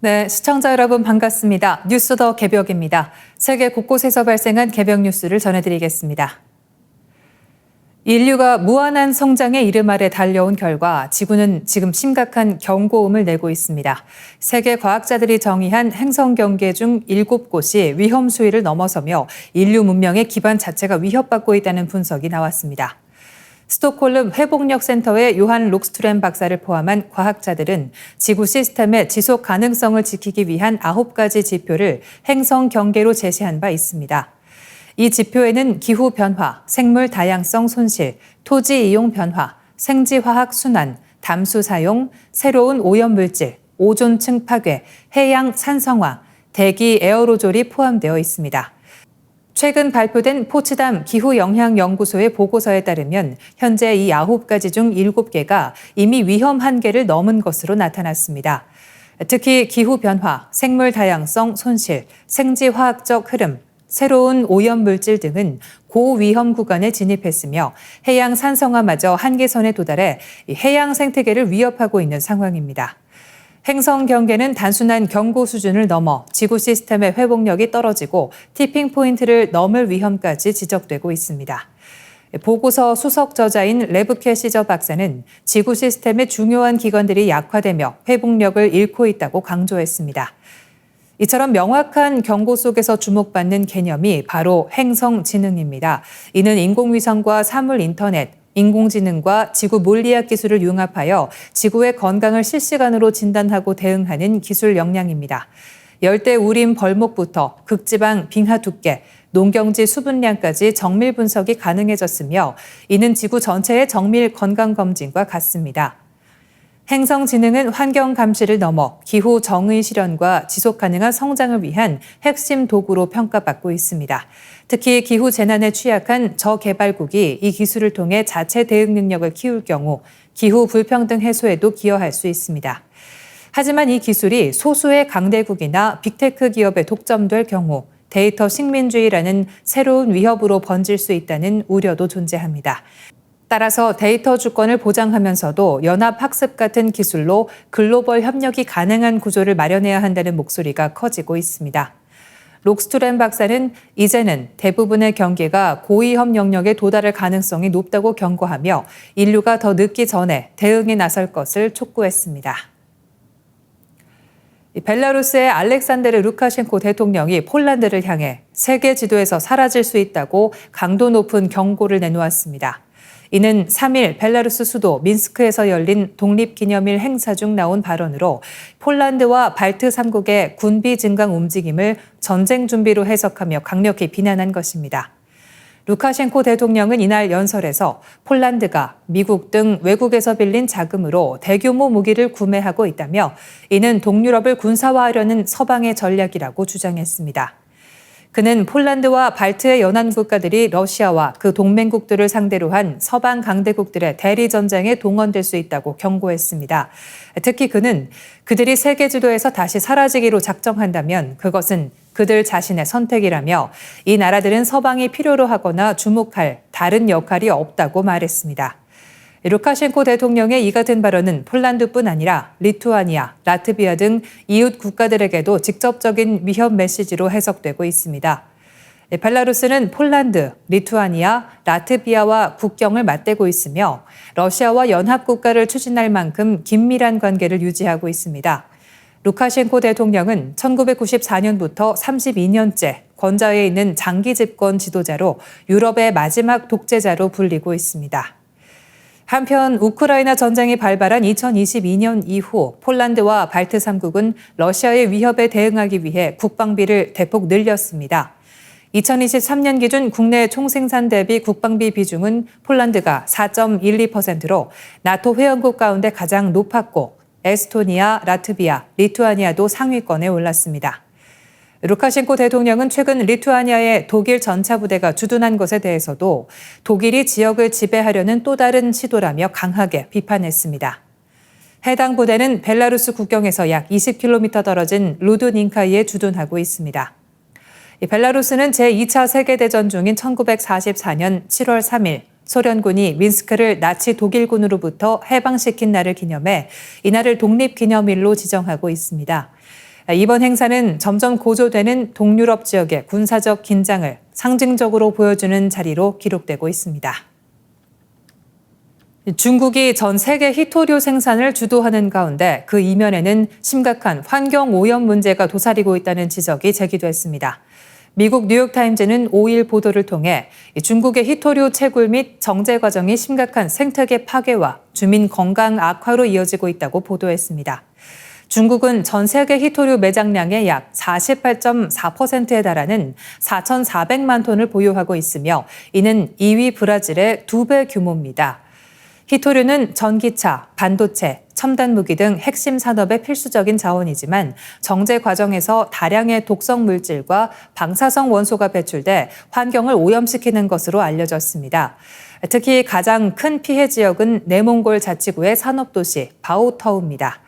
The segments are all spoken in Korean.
네, 시청자 여러분 반갑습니다. 뉴스 더 개벽입니다. 세계 곳곳에서 발생한 개벽 뉴스를 전해드리겠습니다. 인류가 무한한 성장의 이름 아래 달려온 결과 지구는 지금 심각한 경고음을 내고 있습니다. 세계 과학자들이 정의한 행성 경계 중 7곳이 위험 수위를 넘어서며 인류 문명의 기반 자체가 위협받고 있다는 분석이 나왔습니다. 스톡홀름 회복력 센터의 요한 록스트렘 박사를 포함한 과학자들은 지구 시스템의 지속 가능성을 지키기 위한 9가지 지표를 행성 경계로 제시한 바 있습니다. 이 지표에는 기후 변화, 생물 다양성 손실, 토지 이용 변화, 생지화학 순환, 담수 사용, 새로운 오염 물질, 오존층 파괴, 해양 산성화, 대기 에어로졸이 포함되어 있습니다. 최근 발표된 포츠담 기후영향연구소의 보고서에 따르면 현재 이 9가지 중 7개가 이미 위험 한계를 넘은 것으로 나타났습니다. 특히 기후변화, 생물 다양성 손실, 생지화학적 흐름, 새로운 오염 물질 등은 고위험 구간에 진입했으며 해양 산성화마저 한계선에 도달해 해양 생태계를 위협하고 있는 상황입니다. 행성 경계는 단순한 경고 수준을 넘어 지구 시스템의 회복력이 떨어지고 티핑 포인트를 넘을 위험까지 지적되고 있습니다. 보고서 수석 저자인 레브케 시저 박사는 지구 시스템의 중요한 기관들이 약화되며 회복력을 잃고 있다고 강조했습니다. 이처럼 명확한 경고 속에서 주목받는 개념이 바로 행성 지능입니다. 이는 인공위성과 사물 인터넷, 인공지능과 지구 물리학 기술을 융합하여 지구의 건강을 실시간으로 진단하고 대응하는 기술 역량입니다. 열대 우림 벌목부터 극지방 빙하 두께, 농경지 수분량까지 정밀 분석이 가능해졌으며 이는 지구 전체의 정밀 건강 검진과 같습니다. 행성지능은 환경 감시를 넘어 기후 정의 실현과 지속 가능한 성장을 위한 핵심 도구로 평가받고 있습니다. 특히 기후 재난에 취약한 저개발국이 이 기술을 통해 자체 대응 능력을 키울 경우 기후 불평등 해소에도 기여할 수 있습니다. 하지만 이 기술이 소수의 강대국이나 빅테크 기업에 독점될 경우 데이터 식민주의라는 새로운 위협으로 번질 수 있다는 우려도 존재합니다. 따라서 데이터 주권을 보장하면서도 연합학습 같은 기술로 글로벌 협력이 가능한 구조를 마련해야 한다는 목소리가 커지고 있습니다. 록스투렌 박사는 이제는 대부분의 경계가 고위험 영역에 도달할 가능성이 높다고 경고하며 인류가 더 늦기 전에 대응에 나설 것을 촉구했습니다. 벨라루스의 알렉산데르 루카셴코 대통령이 폴란드를 향해 세계 지도에서 사라질 수 있다고 강도 높은 경고를 내놓았습니다. 이는 3일 벨라루스 수도 민스크에서 열린 독립기념일 행사 중 나온 발언으로 폴란드와 발트 3국의 군비 증강 움직임을 전쟁 준비로 해석하며 강력히 비난한 것입니다. 루카셴코 대통령은 이날 연설에서 폴란드가 미국 등 외국에서 빌린 자금으로 대규모 무기를 구매하고 있다며 이는 동유럽을 군사화하려는 서방의 전략이라고 주장했습니다. 그는 폴란드와 발트의 연안 국가들이 러시아와 그 동맹국들을 상대로 한 서방 강대국들의 대리 전쟁에 동원될 수 있다고 경고했습니다. 특히 그는 그들이 세계 지도에서 다시 사라지기로 작정한다면 그것은 그들 자신의 선택이라며 이 나라들은 서방이 필요로 하거나 주목할 다른 역할이 없다고 말했습니다. 루카셴코 대통령의 이 같은 발언은 폴란드뿐 아니라 리투아니아, 라트비아 등 이웃 국가들에게도 직접적인 위협 메시지로 해석되고 있습니다. 벨라루스는 폴란드, 리투아니아, 라트비아와 국경을 맞대고 있으며 러시아와 연합국가를 추진할 만큼 긴밀한 관계를 유지하고 있습니다. 루카셴코 대통령은 1994년부터 32년째 권좌에 있는 장기 집권 지도자로 유럽의 마지막 독재자로 불리고 있습니다. 한편 우크라이나 전쟁이 발발한 2022년 이후 폴란드와 발트 3국은 러시아의 위협에 대응하기 위해 국방비를 대폭 늘렸습니다. 2023년 기준 국내 총생산 대비 국방비 비중은 폴란드가 4.12%로 나토 회원국 가운데 가장 높았고 에스토니아, 라트비아, 리투아니아도 상위권에 올랐습니다. 루카셴코 대통령은 최근 리투아니아의 독일 전차 부대가 주둔한 것에 대해서도 독일이 지역을 지배하려는 또 다른 시도라며 강하게 비판했습니다. 해당 부대는 벨라루스 국경에서 약 20km 떨어진 루드닌카이에 주둔하고 있습니다. 벨라루스는 제2차 세계대전 중인 1944년 7월 3일 소련군이 민스크를 나치 독일군으로부터 해방시킨 날을 기념해 이날을 독립기념일로 지정하고 있습니다. 이번 행사는 점점 고조되는 동유럽 지역의 군사적 긴장을 상징적으로 보여주는 자리로 기록되고 있습니다. 중국이 전 세계 히토류 생산을 주도하는 가운데 그 이면에는 심각한 환경 오염 문제가 도사리고 있다는 지적이 제기됐습니다. 미국 뉴욕타임즈는 5일 보도를 통해 중국의 히토류 채굴 및 정제 과정이 심각한 생태계 파괴와 주민 건강 악화로 이어지고 있다고 보도했습니다. 중국은 전 세계 히토류 매장량의 약 48.4%에 달하는 4,400만 톤을 보유하고 있으며 이는 2위 브라질의 두배 규모입니다. 히토류는 전기차, 반도체, 첨단 무기 등 핵심 산업의 필수적인 자원이지만 정제 과정에서 다량의 독성 물질과 방사성 원소가 배출돼 환경을 오염시키는 것으로 알려졌습니다. 특히 가장 큰 피해 지역은 내몽골 자치구의 산업도시 바오터우입니다.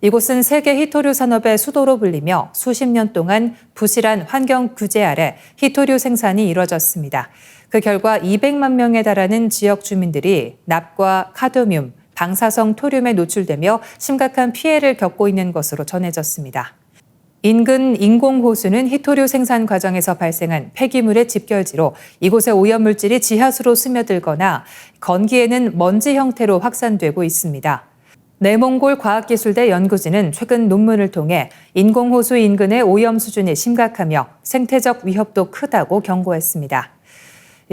이곳은 세계 히토류 산업의 수도로 불리며 수십 년 동안 부실한 환경 규제 아래 히토류 생산이 이뤄졌습니다. 그 결과 200만 명에 달하는 지역 주민들이 납과 카드뮴, 방사성 토륨에 노출되며 심각한 피해를 겪고 있는 것으로 전해졌습니다. 인근 인공호수는 히토류 생산 과정에서 발생한 폐기물의 집결지로 이곳의 오염물질이 지하수로 스며들거나 건기에는 먼지 형태로 확산되고 있습니다. 내몽골 과학기술대 연구진은 최근 논문을 통해 인공호수 인근의 오염 수준이 심각하며 생태적 위협도 크다고 경고했습니다.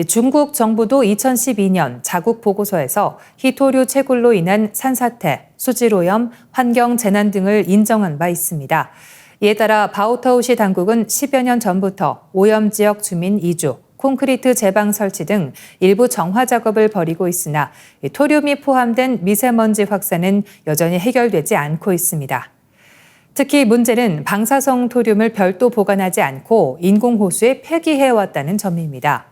중국 정부도 2012년 자국 보고서에서 히토류 채굴로 인한 산사태, 수질오염, 환경 재난 등을 인정한 바 있습니다. 이에 따라 바우터우시 당국은 10여 년 전부터 오염 지역 주민 이주, 콘크리트 제방 설치 등 일부 정화 작업을 벌이고 있으나 토륨이 포함된 미세먼지 확산은 여전히 해결되지 않고 있습니다. 특히 문제는 방사성 토륨을 별도 보관하지 않고 인공호수에 폐기해왔다는 점입니다.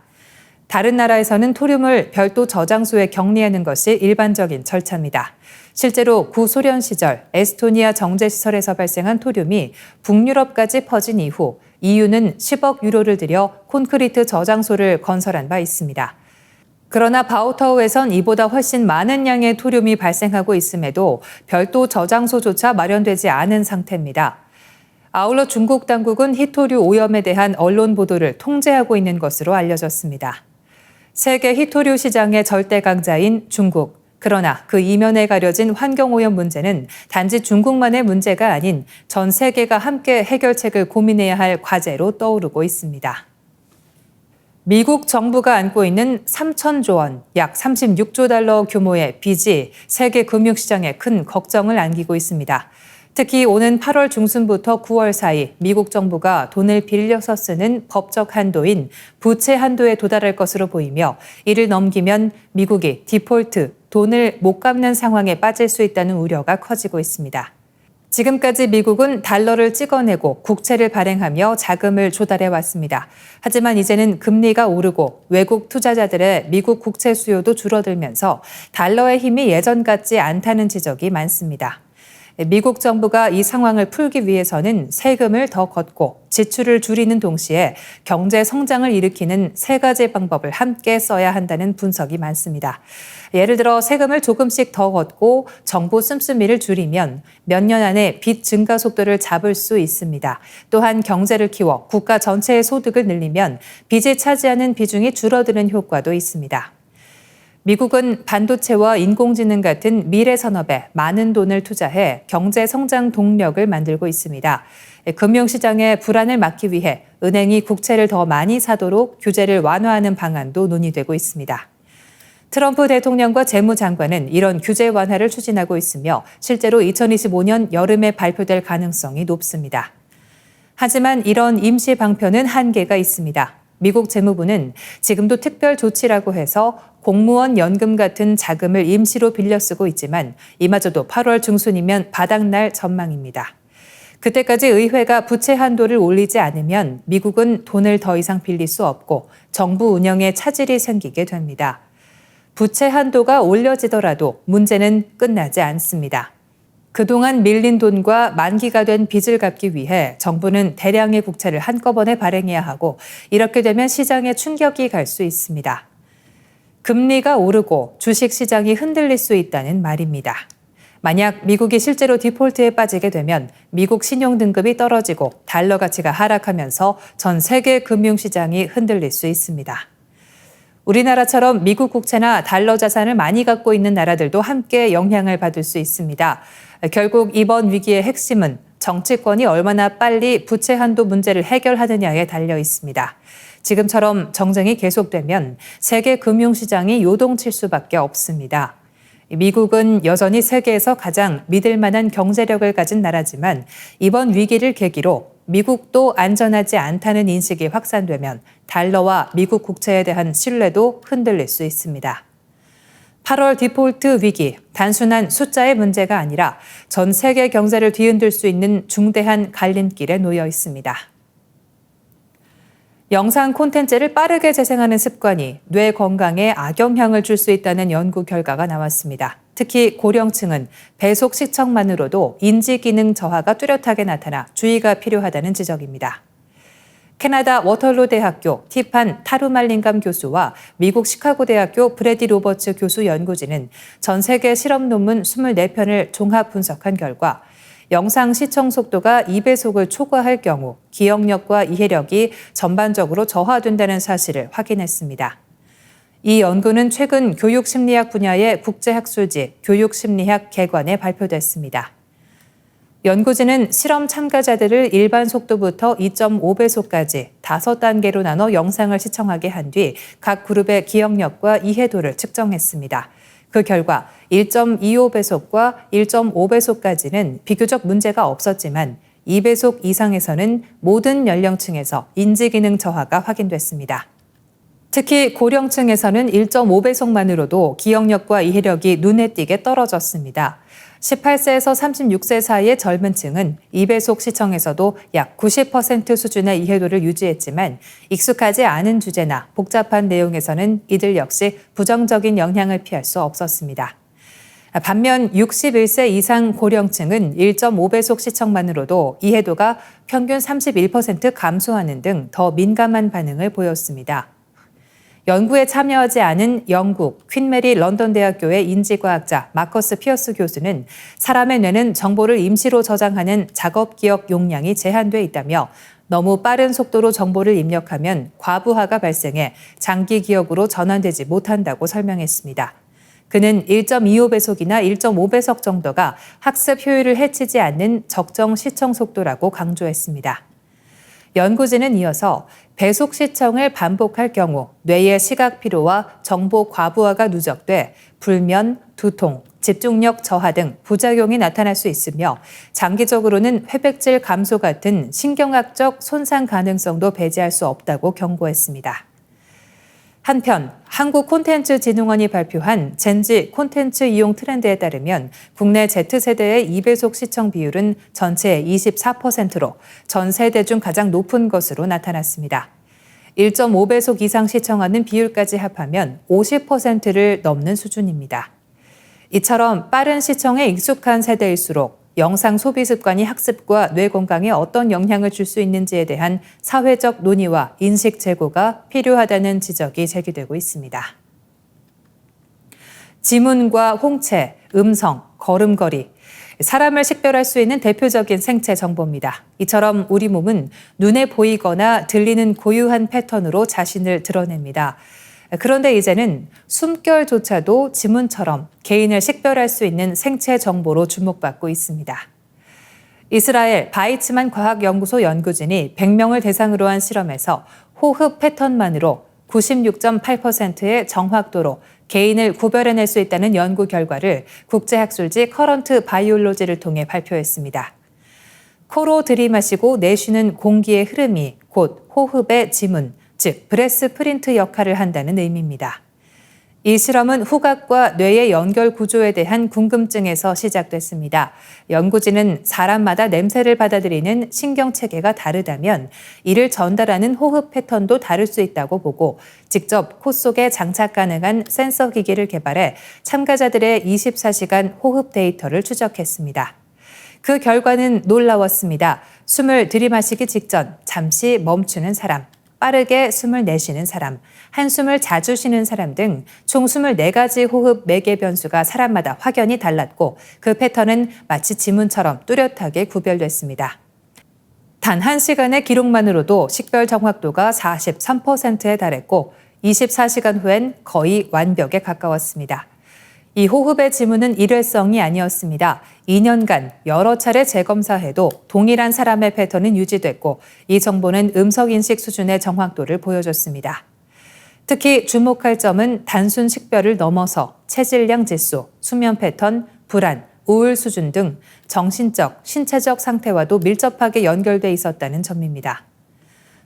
다른 나라에서는 토륨을 별도 저장소에 격리하는 것이 일반적인 절차입니다. 실제로 구소련 시절 에스토니아 정제시설에서 발생한 토륨이 북유럽까지 퍼진 이후 EU는 10억 유로를 들여 콘크리트 저장소를 건설한 바 있습니다. 그러나 바우터우에선 이보다 훨씬 많은 양의 토륨이 발생하고 있음에도 별도 저장소조차 마련되지 않은 상태입니다. 아울러 중국 당국은 히토류 오염에 대한 언론 보도를 통제하고 있는 것으로 알려졌습니다. 세계 히토류 시장의 절대 강자인 중국. 그러나 그 이면에 가려진 환경오염 문제는 단지 중국만의 문제가 아닌 전 세계가 함께 해결책을 고민해야 할 과제로 떠오르고 있습니다. 미국 정부가 안고 있는 3천조 원, 약 36조 달러 규모의 빚이 세계 금융시장에 큰 걱정을 안기고 있습니다. 특히 오는 8월 중순부터 9월 사이 미국 정부가 돈을 빌려서 쓰는 법적 한도인 부채 한도에 도달할 것으로 보이며 이를 넘기면 미국이 디폴트, 돈을 못 갚는 상황에 빠질 수 있다는 우려가 커지고 있습니다. 지금까지 미국은 달러를 찍어내고 국채를 발행하며 자금을 조달해 왔습니다. 하지만 이제는 금리가 오르고 외국 투자자들의 미국 국채 수요도 줄어들면서 달러의 힘이 예전 같지 않다는 지적이 많습니다. 미국 정부가 이 상황을 풀기 위해서는 세금을 더 걷고 지출을 줄이는 동시에 경제 성장을 일으키는 세 가지 방법을 함께 써야 한다는 분석이 많습니다. 예를 들어 세금을 조금씩 더 걷고 정부 씀씀이를 줄이면 몇 년 안에 빚 증가 속도를 잡을 수 있습니다. 또한 경제를 키워 국가 전체의 소득을 늘리면 빚이 차지하는 비중이 줄어드는 효과도 있습니다. 미국은 반도체와 인공지능 같은 미래 산업에 많은 돈을 투자해 경제 성장 동력을 만들고 있습니다. 금융시장의 불안을 막기 위해 은행이 국채를 더 많이 사도록 규제를 완화하는 방안도 논의되고 있습니다. 트럼프 대통령과 재무장관은 이런 규제 완화를 추진하고 있으며 실제로 2025년 여름에 발표될 가능성이 높습니다. 하지만 이런 임시 방편은 한계가 있습니다. 미국 재무부는 지금도 특별 조치라고 해서 공무원 연금 같은 자금을 임시로 빌려 쓰고 있지만 이마저도 8월 중순이면 바닥날 전망입니다. 그때까지 의회가 부채 한도를 올리지 않으면 미국은 돈을 더 이상 빌릴 수 없고 정부 운영에 차질이 생기게 됩니다. 부채 한도가 올려지더라도 문제는 끝나지 않습니다. 그동안 밀린 돈과 만기가 된 빚을 갚기 위해 정부는 대량의 국채를 한꺼번에 발행해야 하고 이렇게 되면 시장에 충격이 갈 수 있습니다. 금리가 오르고 주식 시장이 흔들릴 수 있다는 말입니다. 만약 미국이 실제로 디폴트에 빠지게 되면 미국 신용 등급이 떨어지고 달러 가치가 하락하면서 전 세계 금융 시장이 흔들릴 수 있습니다. 우리나라처럼 미국 국채나 달러 자산을 많이 갖고 있는 나라들도 함께 영향을 받을 수 있습니다. 결국 이번 위기의 핵심은 정치권이 얼마나 빨리 부채 한도 문제를 해결하느냐에 달려 있습니다. 지금처럼 정쟁이 계속되면 세계 금융시장이 요동칠 수밖에 없습니다. 미국은 여전히 세계에서 가장 믿을 만한 경제력을 가진 나라지만 이번 위기를 계기로 미국도 안전하지 않다는 인식이 확산되면 달러와 미국 국채에 대한 신뢰도 흔들릴 수 있습니다. 8월 디폴트 위기, 단순한 숫자의 문제가 아니라 전 세계 경제를 뒤흔들 수 있는 중대한 갈림길에 놓여 있습니다. 영상 콘텐츠를 빠르게 재생하는 습관이 뇌 건강에 악영향을 줄 수 있다는 연구 결과가 나왔습니다. 특히 고령층은 배속 시청만으로도 인지 기능 저하가 뚜렷하게 나타나 주의가 필요하다는 지적입니다. 캐나다 워털로 대학교 티판 타루말린감 교수와 미국 시카고 대학교 브래디 로버츠 교수 연구진은 전 세계 실험 논문 24편을 종합 분석한 결과 영상 시청 속도가 2배속을 초과할 경우 기억력과 이해력이 전반적으로 저하된다는 사실을 확인했습니다. 이 연구는 최근 교육심리학 분야의 국제학술지 교육심리학 개관에 발표됐습니다. 연구진은 실험 참가자들을 일반 속도부터 2.5배속까지 5단계로 나눠 영상을 시청하게 한 뒤 각 그룹의 기억력과 이해도를 측정했습니다. 그 결과 1.25배속과 1.5배속까지는 비교적 문제가 없었지만 2배속 이상에서는 모든 연령층에서 인지기능 저하가 확인됐습니다. 특히 고령층에서는 1.5배속만으로도 기억력과 이해력이 눈에 띄게 떨어졌습니다. 18세에서 36세 사이의 젊은 층은 2배속 시청에서도 약 90% 수준의 이해도를 유지했지만 익숙하지 않은 주제나 복잡한 내용에서는 이들 역시 부정적인 영향을 피할 수 없었습니다. 반면 61세 이상 고령층은 1.5배속 시청만으로도 이해도가 평균 31% 감소하는 등 더 민감한 반응을 보였습니다. 연구에 참여하지 않은 영국 퀸메리 런던 대학교의 인지과학자 마커스 피어스 교수는 사람의 뇌는 정보를 임시로 저장하는 작업 기억 용량이 제한돼 있다며 너무 빠른 속도로 정보를 입력하면 과부하가 발생해 장기 기억으로 전환되지 못한다고 설명했습니다. 그는 1.25배속이나 1.5배속 정도가 학습 효율을 해치지 않는 적정 시청 속도라고 강조했습니다. 연구진은 이어서 배속 시청을 반복할 경우 뇌의 시각 피로와 정보 과부하가 누적돼 불면, 두통, 집중력 저하 등 부작용이 나타날 수 있으며 장기적으로는 회백질 감소 같은 신경학적 손상 가능성도 배제할 수 없다고 경고했습니다. 한편 한국 콘텐츠 진흥원이 발표한 젠지 콘텐츠 이용 트렌드에 따르면 국내 Z세대의 2배속 시청 비율은 전체의 24%로 전 세대 중 가장 높은 것으로 나타났습니다. 1.5배속 이상 시청하는 비율까지 합하면 50%를 넘는 수준입니다. 이처럼 빠른 시청에 익숙한 세대일수록 영상 소비 습관이 학습과 뇌 건강에 어떤 영향을 줄 수 있는지에 대한 사회적 논의와 인식 제고가 필요하다는 지적이 제기되고 있습니다. 지문과 홍채, 음성, 걸음걸이, 사람을 식별할 수 있는 대표적인 생체 정보입니다. 이처럼 우리 몸은 눈에 보이거나 들리는 고유한 패턴으로 자신을 드러냅니다. 그런데 이제는 숨결조차도 지문처럼 개인을 식별할 수 있는 생체 정보로 주목받고 있습니다. 이스라엘 바이츠만 과학연구소 연구진이 100명을 대상으로 한 실험에서 호흡 패턴만으로 96.8%의 정확도로 개인을 구별해낼 수 있다는 연구 결과를 국제학술지 커런트 바이올로지를 통해 발표했습니다. 코로 들이마시고 내쉬는 공기의 흐름이 곧 호흡의 지문, 즉 브레스 프린트 역할을 한다는 의미입니다. 이 실험은 후각과 뇌의 연결 구조에 대한 궁금증에서 시작됐습니다. 연구진은 사람마다 냄새를 받아들이는 신경 체계가 다르다면 이를 전달하는 호흡 패턴도 다를 수 있다고 보고 직접 코 속에 장착 가능한 센서 기기를 개발해 참가자들의 24시간 호흡 데이터를 추적했습니다. 그 결과는 놀라웠습니다. 숨을 들이마시기 직전 잠시 멈추는 사람, 빠르게 숨을 내쉬는 사람, 한숨을 자주 쉬는 사람 등 총 24가지 호흡 매개 변수가 사람마다 확연히 달랐고 그 패턴은 마치 지문처럼 뚜렷하게 구별됐습니다. 단 1시간의 기록만으로도 식별 정확도가 43%에 달했고 24시간 후엔 거의 완벽에 가까웠습니다. 이 호흡의 지문은 일회성이 아니었습니다. 2년간 여러 차례 재검사해도 동일한 사람의 패턴은 유지됐고 이 정보는 음성인식 수준의 정확도를 보여줬습니다. 특히 주목할 점은 단순 식별을 넘어서 체질량 지수, 수면 패턴, 불안, 우울 수준 등 정신적, 신체적 상태와도 밀접하게 연결돼 있었다는 점입니다.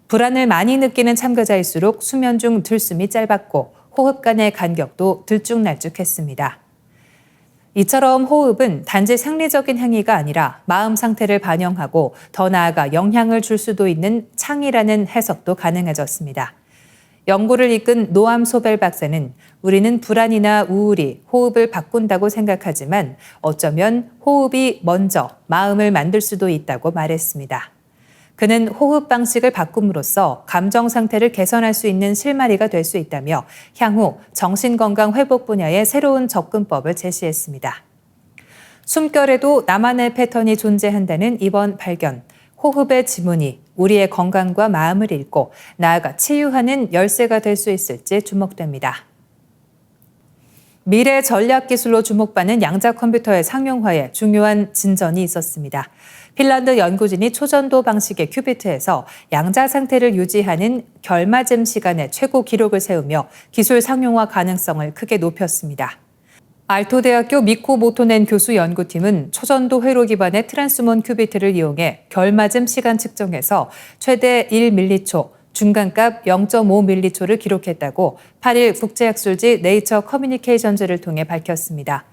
불안을 많이 느끼는 참가자일수록 수면 중 들숨이 짧았고 호흡 간의 간격도 들쭉날쭉했습니다. 이처럼 호흡은 단지 생리적인 행위가 아니라 마음 상태를 반영하고 더 나아가 영향을 줄 수도 있는 창이라는 해석도 가능해졌습니다. 연구를 이끈 노암 소벨 박사는 우리는 불안이나 우울이 호흡을 바꾼다고 생각하지만 어쩌면 호흡이 먼저 마음을 만들 수도 있다고 말했습니다. 그는 호흡 방식을 바꿈으로써 감정 상태를 개선할 수 있는 실마리가 될 수 있다며 향후 정신건강 회복 분야의 새로운 접근법을 제시했습니다. 숨결에도 나만의 패턴이 존재한다는 이번 발견. 호흡의 지문이 우리의 건강과 마음을 읽고 나아가 치유하는 열쇠가 될 수 있을지 주목됩니다. 미래 전략 기술로 주목받는 양자 컴퓨터의 상용화에 중요한 진전이 있었습니다. 핀란드 연구진이 초전도 방식의 큐비트에서 양자 상태를 유지하는 결맞음 시간의 최고 기록을 세우며 기술 상용화 가능성을 크게 높였습니다. 알토대학교 미코 모토넨 교수 연구팀은 초전도 회로 기반의 트랜스몬 큐비트를 이용해 결맞음 시간 측정에서 최대 1밀리초, 중간값 0.5밀리초를 기록했다고 8일 국제학술지 네이처 커뮤니케이션즈를 통해 밝혔습니다.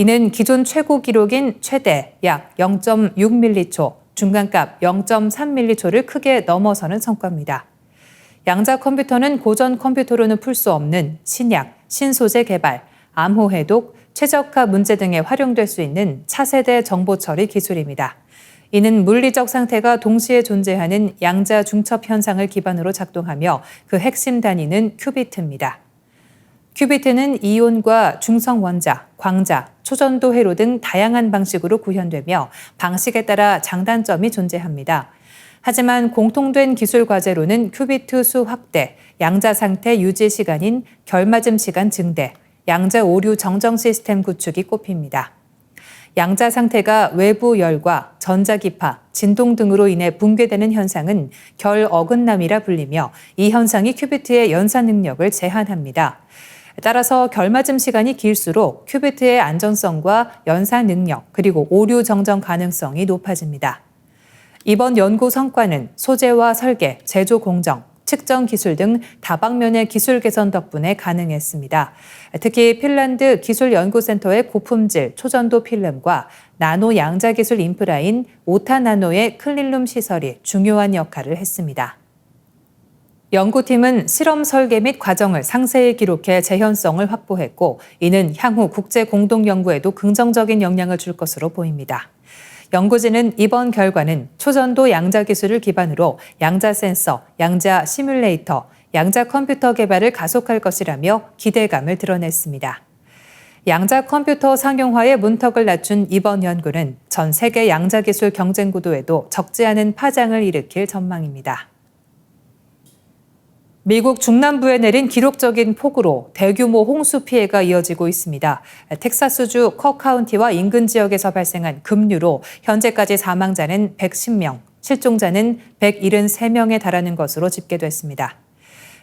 이는 기존 최고 기록인 최대 약 0.6밀리초, 중간값 0.3밀리초를 크게 넘어서는 성과입니다. 양자 컴퓨터는 고전 컴퓨터로는 풀 수 없는 신약, 신소재 개발, 암호 해독, 최적화 문제 등에 활용될 수 있는 차세대 정보 처리 기술입니다. 이는 물리적 상태가 동시에 존재하는 양자 중첩 현상을 기반으로 작동하며 그 핵심 단위는 큐비트입니다. 큐비트는 이온과 중성 원자, 광자, 초전도 회로 등 다양한 방식으로 구현되며 방식에 따라 장단점이 존재합니다. 하지만 공통된 기술 과제로는 큐비트 수 확대, 양자 상태 유지 시간인 결맞음 시간 증대, 양자 오류 정정 시스템 구축이 꼽힙니다. 양자 상태가 외부 열과 전자기파, 진동 등으로 인해 붕괴되는 현상은 결 어긋남이라 불리며 이 현상이 큐비트의 연산 능력을 제한합니다. 따라서 결맞음 시간이 길수록 큐비트의 안전성과 연산 능력 그리고 오류 정정 가능성이 높아집니다. 이번 연구 성과는 소재와 설계, 제조 공정, 측정 기술 등 다방면의 기술 개선 덕분에 가능했습니다. 특히 핀란드 기술연구센터의 고품질 초전도 필름과 나노 양자 기술 인프라인 오타 나노의 클린룸 시설이 중요한 역할을 했습니다. 연구팀은 실험 설계 및 과정을 상세히 기록해 재현성을 확보했고 이는 향후 국제 공동 연구에도 긍정적인 영향을 줄 것으로 보입니다. 연구진은 이번 결과는 초전도 양자 기술을 기반으로 양자 센서, 양자 시뮬레이터, 양자 컴퓨터 개발을 가속할 것이라며 기대감을 드러냈습니다. 양자 컴퓨터 상용화의 문턱을 낮춘 이번 연구는 전 세계 양자 기술 경쟁 구도에도 적지 않은 파장을 일으킬 전망입니다. 미국 중남부에 내린 기록적인 폭우로 대규모 홍수 피해가 이어지고 있습니다. 텍사스주 커 카운티와 인근 지역에서 발생한 급류로 현재까지 사망자는 110명, 실종자는 173명에 달하는 것으로 집계됐습니다.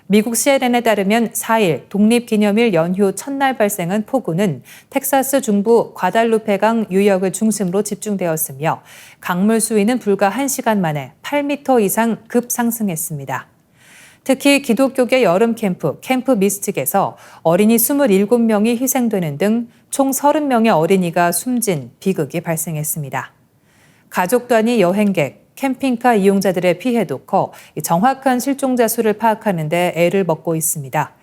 미국 CNN에 따르면 4일 독립기념일 연휴 첫날 발생한 폭우는 텍사스 중부 과달루페강 유역을 중심으로 집중되었으며 강물 수위는 불과 1시간 만에 8m 이상 급상승했습니다. 특히 기독교계 여름 캠프 캠프 미스틱에서 어린이 27명이 희생되는 등 총 30명의 어린이가 숨진 비극이 발생했습니다. 가족 단위 여행객, 캠핑카 이용자들의 피해도 커 정확한 실종자 수를 파악하는 데 애를 먹고 있습니다.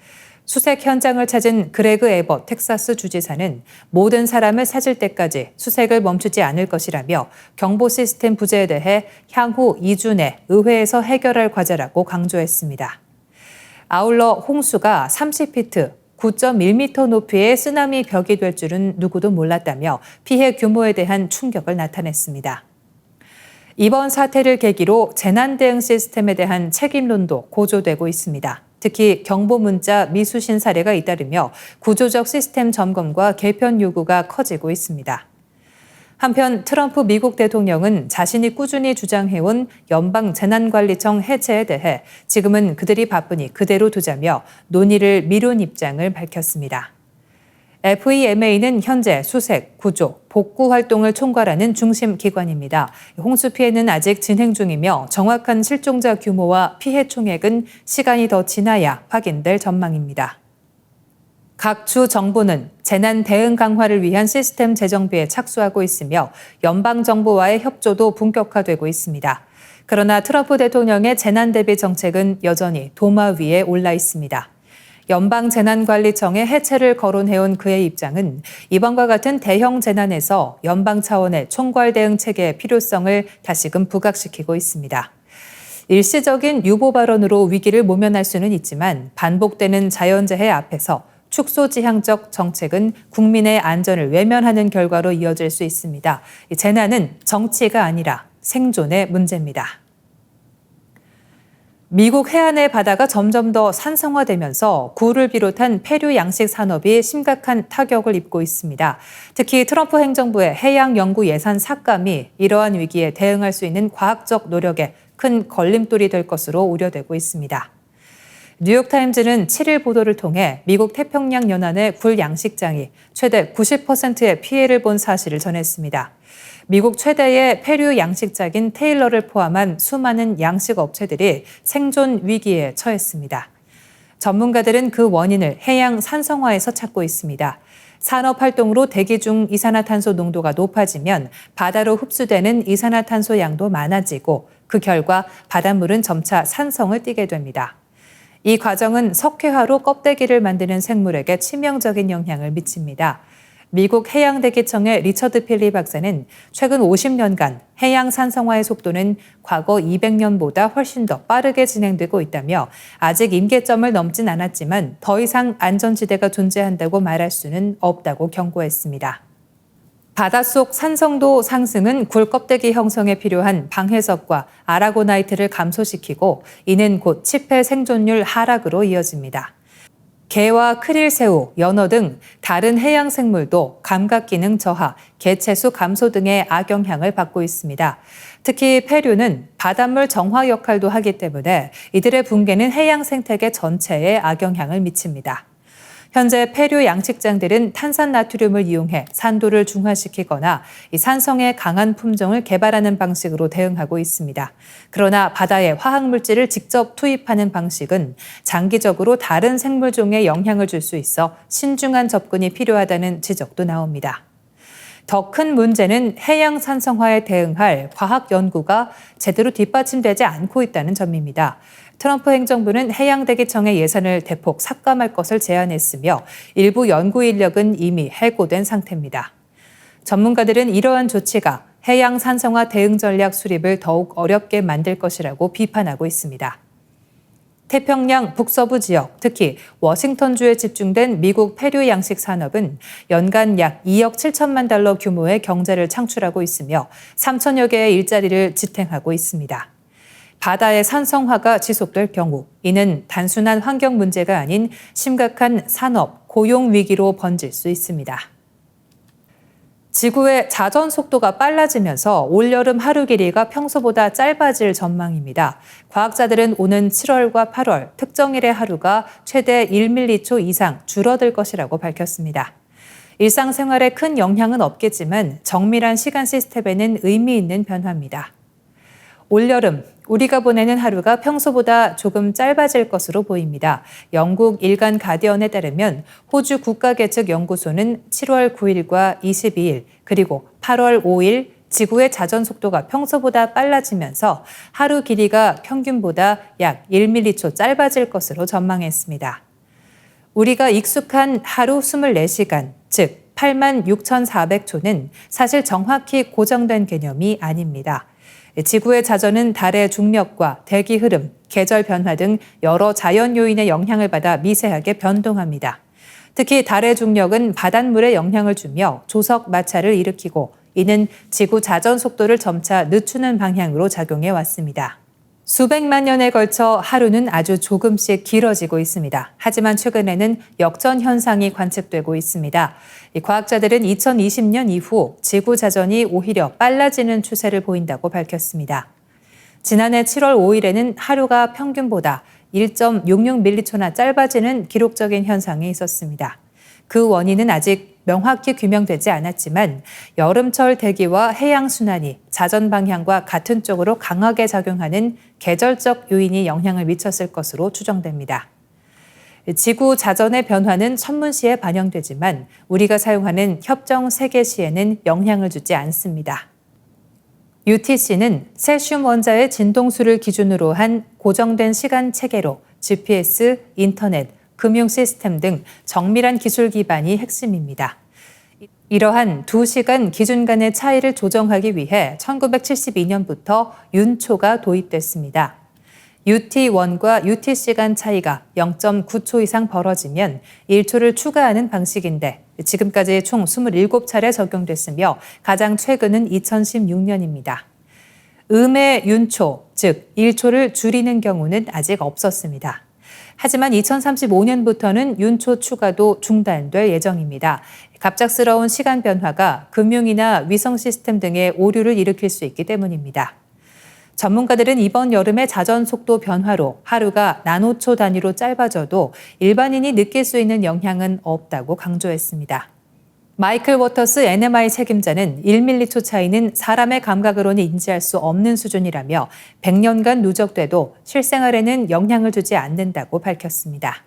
수색 현장을 찾은 그레그 에버 텍사스 주지사는 모든 사람을 찾을 때까지 수색을 멈추지 않을 것이라며 경보 시스템 부재에 대해 향후 2주 내 의회에서 해결할 과제라고 강조했습니다. 아울러 홍수가 30피트 9.1m 높이의 쓰나미 벽이 될 줄은 누구도 몰랐다며 피해 규모에 대한 충격을 나타냈습니다. 이번 사태를 계기로 재난 대응 시스템에 대한 책임론도 고조되고 있습니다. 특히 경보 문자 미수신 사례가 잇따르며 구조적 시스템 점검과 개편 요구가 커지고 있습니다. 한편 트럼프 미국 대통령은 자신이 꾸준히 주장해온 연방 재난관리청 해체에 대해 지금은 그들이 바쁘니 그대로 두자며 논의를 미룬 입장을 밝혔습니다. FEMA는 현재 수색, 구조, 복구 활동을 총괄하는 중심 기관입니다. 홍수 피해는 아직 진행 중이며 정확한 실종자 규모와 피해 총액은 시간이 더 지나야 확인될 전망입니다. 각 주 정부는 재난 대응 강화를 위한 시스템 재정비에 착수하고 있으며 연방 정부와의 협조도 본격화되고 있습니다. 그러나 트럼프 대통령의 재난 대비 정책은 여전히 도마 위에 올라 있습니다. 연방재난관리청의 해체를 거론해온 그의 입장은 이번과 같은 대형 재난에서 연방 차원의 총괄 대응 체계의 필요성을 다시금 부각시키고 있습니다. 일시적인 유보 발언으로 위기를 모면할 수는 있지만 반복되는 자연재해 앞에서 축소지향적 정책은 국민의 안전을 외면하는 결과로 이어질 수 있습니다. 재난은 정치가 아니라 생존의 문제입니다. 미국 해안의 바다가 점점 더 산성화되면서 굴을 비롯한 폐류 양식 산업이 심각한 타격을 입고 있습니다. 특히 트럼프 행정부의 해양 연구 예산 삭감이 이러한 위기에 대응할 수 있는 과학적 노력에 큰 걸림돌이 될 것으로 우려되고 있습니다. 뉴욕타임즈는 7일 보도를 통해 미국 태평양 연안의 굴 양식장이 최대 90%의 피해를 본 사실을 전했습니다. 미국 최대의 폐류 양식장인 테일러를 포함한 수많은 양식 업체들이 생존 위기에 처했습니다. 전문가들은 그 원인을 해양 산성화에서 찾고 있습니다. 산업 활동으로 대기 중 이산화탄소 농도가 높아지면 바다로 흡수되는 이산화탄소 양도 많아지고 그 결과 바닷물은 점차 산성을 띠게 됩니다. 이 과정은 석회화로 껍데기를 만드는 생물에게 치명적인 영향을 미칩니다. 미국 해양대기청의 리처드 필리 박사는 최근 50년간 해양 산성화의 속도는 과거 200년보다 훨씬 더 빠르게 진행되고 있다며 아직 임계점을 넘진 않았지만 더 이상 안전지대가 존재한다고 말할 수는 없다고 경고했습니다. 바닷속 산성도 상승은 굴껍데기 형성에 필요한 방해석과 아라고나이트를 감소시키고 이는 곧 칩의 생존율 하락으로 이어집니다. 개와 크릴새우, 연어 등 다른 해양 생물도 감각 기능 저하, 개체수 감소 등의 악영향을 받고 있습니다. 특히 폐류는 바닷물 정화 역할도 하기 때문에 이들의 붕괴는 해양 생태계 전체에 악영향을 미칩니다. 현재 폐류 양식장들은 탄산나트륨을 이용해 산도를 중화시키거나 산성의 강한 품종을 개발하는 방식으로 대응하고 있습니다. 그러나 바다에 화학물질을 직접 투입하는 방식은 장기적으로 다른 생물종에 영향을 줄 수 있어 신중한 접근이 필요하다는 지적도 나옵니다. 더 큰 문제는 해양 산성화에 대응할 과학 연구가 제대로 뒷받침되지 않고 있다는 점입니다. 트럼프 행정부는 해양대기청의 예산을 대폭 삭감할 것을 제안했으며 일부 연구 인력은 이미 해고된 상태입니다. 전문가들은 이러한 조치가 해양 산성화 대응 전략 수립을 더욱 어렵게 만들 것이라고 비판하고 있습니다. 태평양 북서부 지역, 특히 워싱턴주에 집중된 미국 폐류 양식 산업은 연간 약 2억 7천만 달러 규모의 경제를 창출하고 있으며 3천여 개의 일자리를 지탱하고 있습니다. 바다의 산성화가 지속될 경우 이는 단순한 환경 문제가 아닌 심각한 산업, 고용 위기로 번질 수 있습니다. 지구의 자전 속도가 빨라지면서 올여름 하루 길이가 평소보다 짧아질 전망입니다. 과학자들은 오는 7월과 8월 특정일의 하루가 최대 1밀리초 이상 줄어들 것이라고 밝혔습니다. 일상생활에 큰 영향은 없겠지만 정밀한 시간 시스템에는 의미 있는 변화입니다. 올여름 우리가 보내는 하루가 평소보다 조금 짧아질 것으로 보입니다. 영국 일간 가디언에 따르면 호주 국가계측연구소는 7월 9일과 22일 그리고 8월 5일 지구의 자전 속도가 평소보다 빨라지면서 하루 길이가 평균보다 약 1밀리초 짧아질 것으로 전망했습니다. 우리가 익숙한 하루 24시간, 즉 8만 6,400초는 사실 정확히 고정된 개념이 아닙니다. 지구의 자전은 달의 중력과 대기 흐름, 계절 변화 등 여러 자연 요인의 영향을 받아 미세하게 변동합니다. 특히 달의 중력은 바닷물에 영향을 주며 조석 마찰을 일으키고 이는 지구 자전 속도를 점차 늦추는 방향으로 작용해 왔습니다. 수백만 년에 걸쳐 하루는 아주 조금씩 길어지고 있습니다. 하지만 최근에는 역전 현상이 관측되고 있습니다. 과학자들은 2020년 이후 지구 자전이 오히려 빨라지는 추세를 보인다고 밝혔습니다. 지난해 7월 5일에는 하루가 평균보다 1.66밀리초나 짧아지는 기록적인 현상이 있었습니다. 그 원인은 아직 명확히 규명되지 않았지만 여름철 대기와 해양 순환이 자전 방향과 같은 쪽으로 강하게 작용하는 계절적 요인이 영향을 미쳤을 것으로 추정됩니다. 지구 자전의 변화는 천문시에 반영되지만 우리가 사용하는 협정 세계시에는 영향을 주지 않습니다. UTC는 세슘 원자의 진동수를 기준으로 한 고정된 시간 체계로 GPS, 인터넷, 금융 시스템 등 정밀한 기술 기반이 핵심입니다. 이러한 2시간 기준 간의 차이를 조정하기 위해 1972년부터 윤초가 도입됐습니다. UT1과 UTC 간 차이가 0.9초 이상 벌어지면 1초를 추가하는 방식인데 지금까지 총 27차례 적용됐으며 가장 최근은 2016년입니다. 음의 윤초, 즉 1초를 줄이는 경우는 아직 없었습니다. 하지만 2035년부터는 윤초 추가도 중단될 예정입니다. 갑작스러운 시간 변화가 금융이나 위성 시스템 등의 오류를 일으킬 수 있기 때문입니다. 전문가들은 이번 여름의 자전 속도 변화로 하루가 나노초 단위로 짧아져도 일반인이 느낄 수 있는 영향은 없다고 강조했습니다. 마이클 워터스 NMI 책임자는 1밀리초 차이는 사람의 감각으로는 인지할 수 없는 수준이라며 100년간 누적돼도 실생활에는 영향을 주지 않는다고 밝혔습니다.